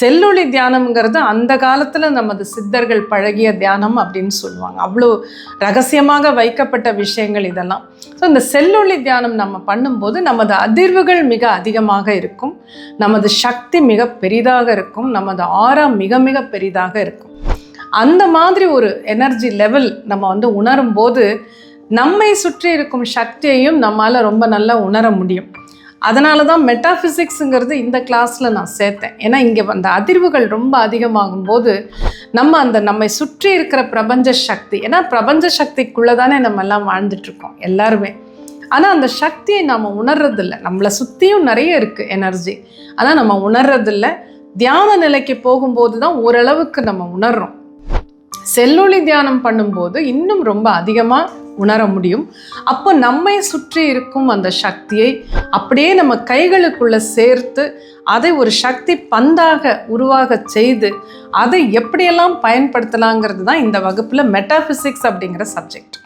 செல்லொளி தியானம்ங்கிறது அந்த காலத்தில் நமது சித்தர்கள் பழகிய தியானம் அப்படின்னு சொல்லுவாங்க. அவ்வளோ ரகசியமாக வைக்கப்பட்ட விஷயங்கள் இதெல்லாம். ஸோ இந்த செல்லொளி தியானம் நம்ம பண்ணும்போது நமது அதிர்வுகள் மிக அதிகமாக இருக்கும். நமது சக்தி மிக பெரிதாக இருக்கும். நமது ஆறா மிக மிக பெரிதாக இருக்கும். அந்த மாதிரி ஒரு எனர்ஜி லெவல் நம்ம வந்து உணரும் போது நம்மை சுற்றி இருக்கும் சக்தியையும் நம்மால் ரொம்ப நல்லா உணர முடியும். அதனால தான் மெட்டாஃபிசிக்ஸுங்கிறது இந்த கிளாஸில் நான் சேர்த்தேன். ஏன்னா இங்கே அந்த அதிர்வுகள் ரொம்ப அதிகமாகும் போது நம்ம அந்த நம்மை சுற்றி இருக்கிற பிரபஞ்ச சக்தி ஏன்னா பிரபஞ்ச சக்திக்குள்ளே தானே நம்ம எல்லாம் வாழ்ந்துட்டுருக்கோம் எல்லாருமே. ஆனால் அந்த சக்தியை நம்ம உணர்றதில்ல. நம்மளை சுற்றியும் நிறைய இருக்குது எனர்ஜி ஆனால் நம்ம உணர்றதில்ல. தியான நிலைக்கு போகும்போது தான் ஓரளவுக்கு நம்ம உணர்றோம். செல்லொளி தியானம் பண்ணும்போது இன்னும் ரொம்ப அதிகமாக உணர முடியும். அப்போ நம்மை சுற்றி இருக்கும் அந்த சக்தியை அப்படியே நம்ம கைகளுக்குள்ள சேர்த்து அதை ஒரு சக்தி பந்தாக உருவாக செய்து அதை எப்படியெல்லாம் பயன்படுத்தலாங்கிறது தான் இந்த வகுப்பில் மெட்டாஃபிசிக்ஸ் அப்படிங்கிற சப்ஜெக்ட்